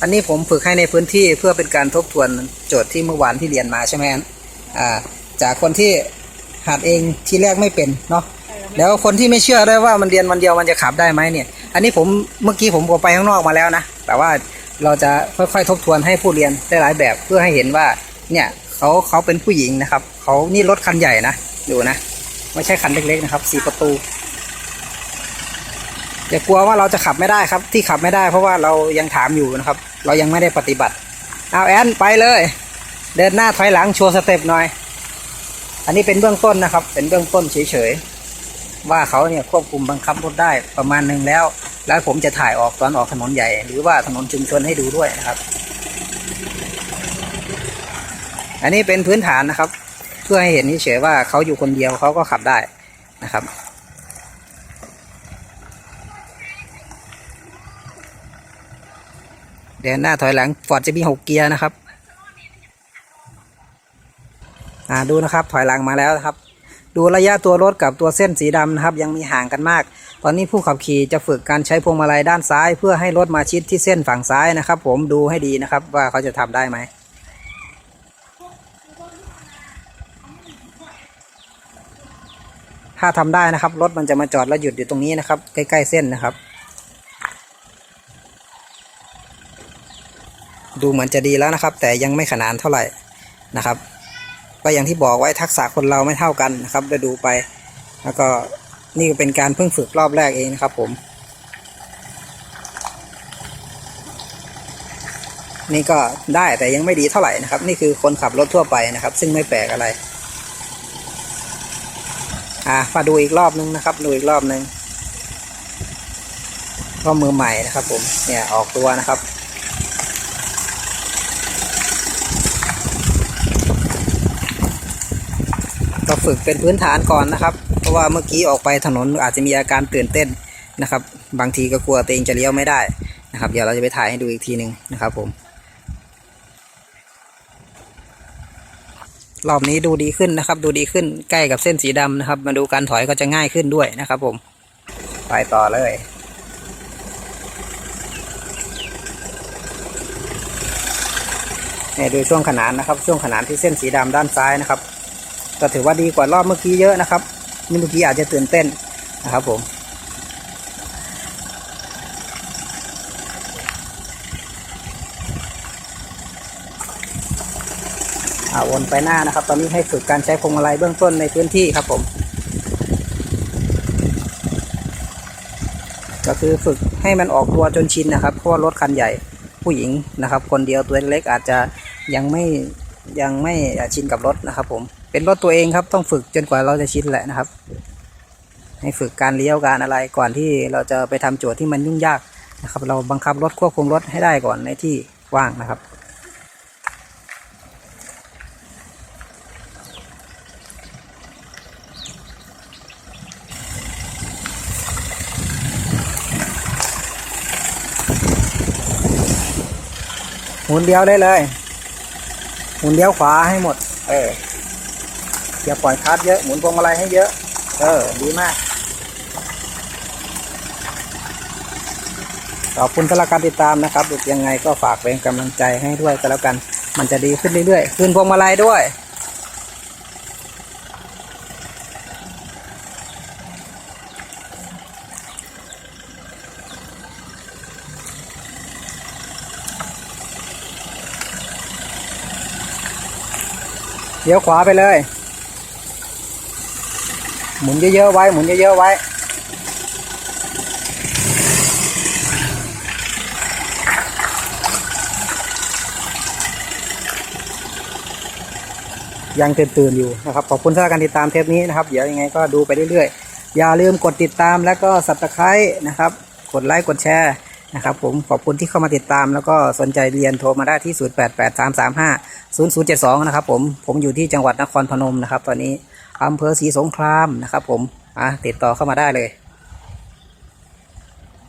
อันนี้ผมฝึกให้ในพื้นที่เพื่อเป็นการทบทวนโจทย์ที่เมื่อวานที่เรียนมาใช่ไหมอ่าจากคนที่หัดเองทีแรกไม่เป็นเนาะแล้วคนที่ไม่เชื่อได้วยว่ามันเรียนวันเดียวมันจะขับได้ไหมเนี่ย อันนี้ผมเมื่อกี้ผมก็ไปข้างนอกมาแล้วนะ แต่ว่าเราจะค่อยๆทบทวนให้ผู้เรียนได้หลายแบบเพื่อให้เห็นว่าเนี่ยเขาเขาเป็นผู้หญิงนะครับเขานี่รถคันใหญ่นะดูนะไม่ใช่คันเล็กๆนะครับสี่ประตูอย่ากลัวว่าเราจะขับไม่ได้ครับ ที่ขับไม่ได้เพราะว่าเรายังถามอยู่นะครับ เรายังไม่ได้ปฏิบัติ เอาแอนไปเลย เดินหน้าถอยหลังโชว์สเต็ปหน่อย อันนี้เป็นเบื้องต้นนะครับ เป็นเบื้องต้นเฉยๆ ว่าเขาเนี่ยควบคุมบังคับรถได้ประมาณหนึ่งแล้ว แล้วผมจะถ่ายออกตอนออกถนนใหญ่ หรือว่าถนนชุมชนให้ดูด้วยนะครับ อันนี้เป็นพื้นฐานนะครับ เพื่อให้เห็นเฉยๆว่าเขาอยู่คนเดียวเขาก็ขับได้นะครับ เดินหน้าถอยหลังฟอร์ดจะมีหกเกียร์นะครับ อ่าดูนะครับถอยหลังมาแล้วนะครับ ดูระยะตัวรถกับตัวเส้นสีดำนะครับ ยังมีห่างกันมาก ตอนนี้ผู้ขับขี่จะฝึกการใช้พวงมาลัยด้านซ้าย เพื่อให้รถมาชิดที่เส้นฝั่งซ้ายนะครับ ผมดูให้ดีนะครับว่าเขาจะทำได้ไหมถ้าทำได้นะครับ รถมันจะมาจอดแล้วหยุดอยู่ตรงนี้นะครับ ใกล้ ๆ เส้นนะครับ ดูเหมือนจะดีแล้วนะครับ แต่ยังไม่ขนานเท่าไหร่นะครับ ก็อย่างที่บอกไว้ทักษะคนเราไม่เท่ากันนะครับเดี๋ยวดูไป แล้วก็นี่ก็เป็นการเพิ่งฝึกรอบแรกเองนะครับ ผม นี่ก็ได้แต่ยังไม่ดีเท่าไหร่นะครับ นี่คือคนขับรถทั่วไปนะครับ ซึ่งไม่แปลกอะไรอ่ามาดูอีกรอบนึงนะครับ ดูอีกรอบนึงก็มือใหม่นะครับ ผมเนี่ยออกตัวนะครับ ฝึกเป็นพื้นฐานก่อนนะครับ เพราะว่าเมื่อกี้ออกไปถนนอาจจะมีอาการตื่นเต้นนะครับ บางทีก็กลัวตัวเองจะเลี้ยวไม่ได้นะครับ เดี๋ยวเราจะไปถ่ายให้ดูอีกทีหนึ่งนะครับผม รอบนี้ดูดีขึ้นนะครับ ดูดีขึ้นใกล้กับเส้นสีดำนะครับ มาดูการถอยก็จะง่ายขึ้นด้วยนะครับผม ไปต่อเลยเนี่ยดูช่วงขนานนะครับ ช่วงขนานที่เส้นสีดำด้านซ้ายนะครับ ก็ถือว่าดีกว่ารอบเมื่อกี้เยอะนะครับนี่เมื่อกี้อาจจะตื่นเต้นนะครับผมวนไปหน้านะครับ ตอนนี้ให้ฝึกการใช้พวงมาลัยเบื้องต้นในพื้นที่ครับผม ก็คือฝึกให้มันออกตัวจนชินนะครับเพราะว่ารถคันใหญ่ผู้หญิงนะครับ คนเดียวตัวเล็กอาจจะยังไม่ ยังไม่ชินกับรถนะครับ ผมเป็นรถตัวเองครับต้องฝึกจนกว่าเราจะชินแหละนะครับ ให้ฝึกการเลี้ยวการอะไรก่อนที่เราจะไปทำโจทย์ที่มันยุ่งยากนะครับ เราบังคับรถควบคุมรถให้ได้ก่อนในที่ว่างนะครับหมุนเลี้ยวได้เลย หมุนเลี้ยวขวาให้หมด เอออย่าปล่อยคลัดเยอะหมุนพวงมาลัยให้เยอะ เออ ดีมาก ขอบคุณสำหรับการติดตามนะครับดูยังไงก็ฝากเป็นกำลังใจให้ด้วยก็แล้วกัน มันจะดีขึ้นเรื่อยๆ ขึ้นพวงมาลัยด้วย เลี้ยวขวาไปเลย หมุนเยอะๆไว้ หมุนเยอะๆไว้ ยังตื่นๆอยู่นะครับ ขอบคุณสำหรับการติดตามเทปนี้นะครับ เดี๋ยวยังไงก็ดูไปเรื่อยๆ อย่าลืมกดติดตามแล้วก็สับตะไคร้นะครับ กดไลค์ กดแชร์ นะครับผมขอบคุณที่เข้ามาติดตาม แล้วก็สนใจเรียนโทรมาได้ที่ 0883350072 นะครับผมผมอยู่ที่จังหวัดนครพนมนะครับ ตอนนี้อำเภอศรีสงครามนะครับผมอะติดต่อเข้ามาได้เลย